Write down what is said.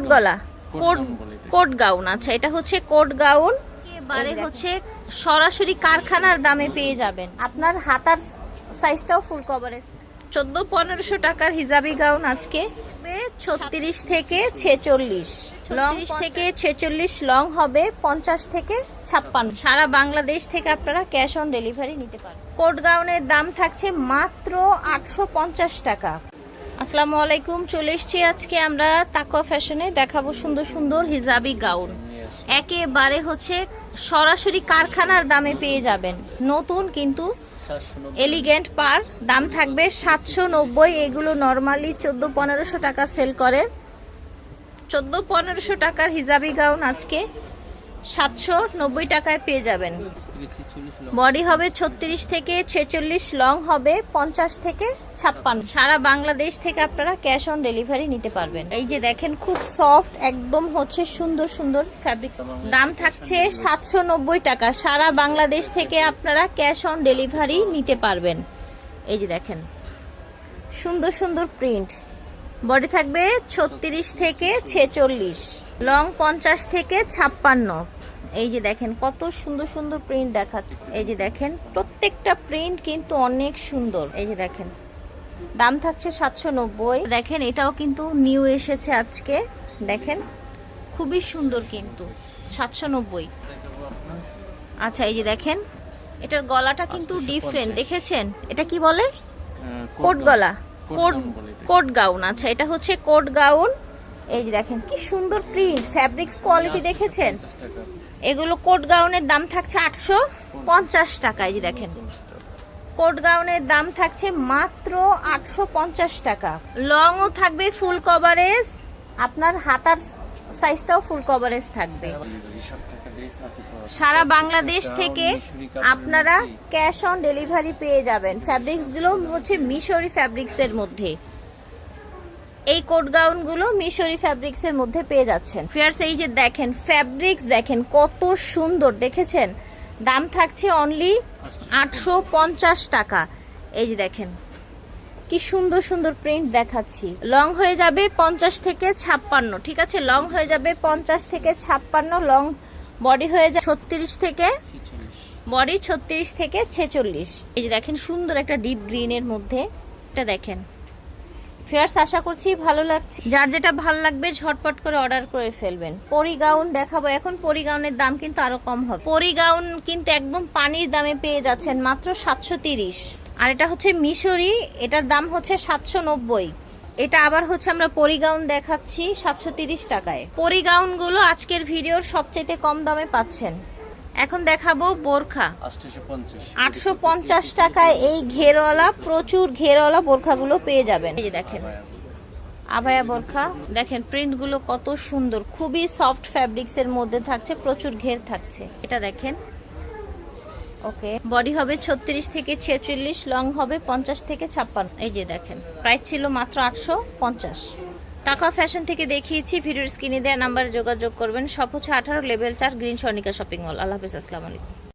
Coat গলা coat coat gown আচ্ছা এটা হচ্ছে কোট গাউন এবারে হচ্ছে সরাসরি কারখানার দামে পেয়ে যাবেন। আপনার হাতার সাইজটাও ফুল কভারেজ চোদ্দ পনেরোশো টাকার হিজাবি গাউন আজকে। ছত্রিশ থেকে ছেচল্লিশ। লং থেকে ছেচল্লিশ লং হবে পঞ্চাশ থেকে ছাপ্পান্ন। সারা বাংলাদেশ থেকে আপনারা ক্যাশ অন ডেলিভারি নিতে পারেন কোট গাউনের দাম থাকছে মাত্র আটশো পঞ্চাশ টাকা। আসসালামু আলাইকুম চলে এসেছি আজকে আমরা তাকওয়া ফ্যাশনে। দেখাবো সুন্দর সুন্দর হিজাবি গাউন। একেবারে হচ্ছে সরাসরি কারখানার দামে পেয়ে যাবেন। নতুন কিন্তু এলিগেন্ট পার। দাম থাকবে সাতশো নব্বই। এগুলো নর্মালি চোদ্দ পনেরোশো টাকা সেল করে। চোদ্দ পনেরোশো টাকার হিজাবি গাউন আজকে। সাতশো নব্বই টাকায় পেয়ে যাবেন। বডি হবে ছত্রিশ থেকে ছেচল্লিশ লং হবে পঞ্চাশ থেকে ছাপ্পান্ন। সারা বাংলাদেশ থেকে আপনারা ক্যাশ অন ডেলিভারি নিতে পারবেন। এই যে দেখেন খুব সফট একদম হচ্ছে সুন্দর সুন্দর ফ্যাব্রিক। দাম থাকছে সাতশো নব্বই টাকা। সারা বাংলাদেশ থেকে আপনারা ক্যাশ অন ডেলিভারি নিতে পারবেন। এই যে দেখেন সুন্দর সুন্দর প্রিন্ট। বডি থাকবে ছত্রিশ থেকে ছেচল্লিশ লং পঞ্চাশ থেকে ছাপ্পান্ন। এই যে দেখেন কত সুন্দর সুন্দর প্রিন্ট দেখাচ্ছে এই যে দেখেন প্রত্যেকটা প্রিন্ট কিন্তু অনেক সুন্দর। এই যে দেখেন দাম থাকছে সাতশো নব্বই। দেখেন এটাও কিন্তু নিউ এসেছে আজকে। দেখেন খুবই সুন্দর কিন্তু সাতশো নব্বই। আচ্ছা এই যে দেখেন এটার গলাটা কিন্তু ডিফারেন্ট দেখেছেন? এটা কি বলে? কোট গলা। কোট কোট গাউন আচ্ছা এটা হচ্ছে কোট গাউন। এই যে দেখেন কি সুন্দর প্রিন্ট ফ্যাব্রিক্স কোয়ালিটি দেখেছেন? এগুলো কোট গাউনের দাম থাকছে আটশো পঞ্চাশ টাকা এই যে দেখেন। কোট গাউনের দাম থাকছে মাত্র আটশো পঞ্চাশ টাকা। লংও থাকবে ফুল কভারেজ আপনার হাতার সাইজটাও ফুল কভারেজ থাকবে। সারা বাংলাদেশ থেকে আপনারা ক্যাশ অন ডেলিভারি পেয়ে যাবেন। ফ্যাব্রিক্সগুলো হচ্ছে মিশরি ফ্যাব্রিক্স এর মধ্যে। এই কোট গাউনগুলো মিশরি ফ্যাব্রিক্স এর মধ্যে পেয়ে যাচ্ছেন। ফিয়ার্স এই যে দেখেন ফ্যাব্রিক্স দেখেন, কত সুন্দর, দেখেছেন? দাম থাকছে অনলি আটশো পঞ্চাশ টাকা। এই যে দেখেন, কি সুন্দর সুন্দর প্রিন্ট দেখাচ্ছি। লং হয়ে যাবে পঞ্চাশ থেকে ছাপ্পান্ন, ঠিক আছে? লং হয়ে যাবে পঞ্চাশ থেকে ছাপ্পান্ন লং বডি হয়ে যাবে ছত্রিশ থেকে বডি ছত্রিশ থেকে ছেচল্লিশ। এই যে দেখেন, সুন্দর একটা ডিপ গ্রিনের মধ্যে, এটা দেখেন। ফেয়ার্স আশা করছি ভালো লাগছে। যার যেটা ভালো লাগবে ঝটপট করে অর্ডার করে ফেলবেন। পরি গাউন দেখাবো। এখন পরি গাউনের দাম কিন্তু আরও কম হবে। পরি গাউন কিন্তু একদম পানির দামে পেয়ে যাচ্ছেন মাত্র সাতশো তিরিশ। আর এটা হচ্ছে মিশরি এটার দাম হচ্ছে সাতশো নব্বই। এটা আবার হচ্ছে আমরা পরিগাউন দেখাচ্ছি সাতশো তিরিশ টাকায়। পরিগাউনগুলো আজকের ভিডিওর সবচেয়ে কম দামে পাচ্ছেন। এখন দেখাবো বোরখা। আটশো পঞ্চাশ। টাকায় এই ঘেরওয়ালা প্রচুর ঘেরওয়ালা বোরখাগুলো পেয়ে যাবেন। এই দেখেন আভায়া বোরখা। দেখেন প্রিন্টগুলো কত সুন্দর খুবই সফট ফ্যাব্রিক্স এর মধ্যে থাকছে প্রচুর ঘের থাকছে। এটা দেখেন ওকে। বডি হবে ছত্রিশ থেকে ছেচল্লিশ লং হবে পঞ্চাশ থেকে ছাপ্পান্ন। এই যে দেখেন প্রাইস ছিল মাত্র আটশো পঞ্চাশ। টাকা ফ্যাশন থেকে দেখিয়েছি, ভিডিওর স্ক্রিনে দেওয়া নাম্বারে যোগাযোগ করবেন। সব হচ্ছে আঠারো লেভেল চার গ্রিন সনিকা শপিং মল। আল্লাহ হাফিজ, আসসালামু আলাইকুম।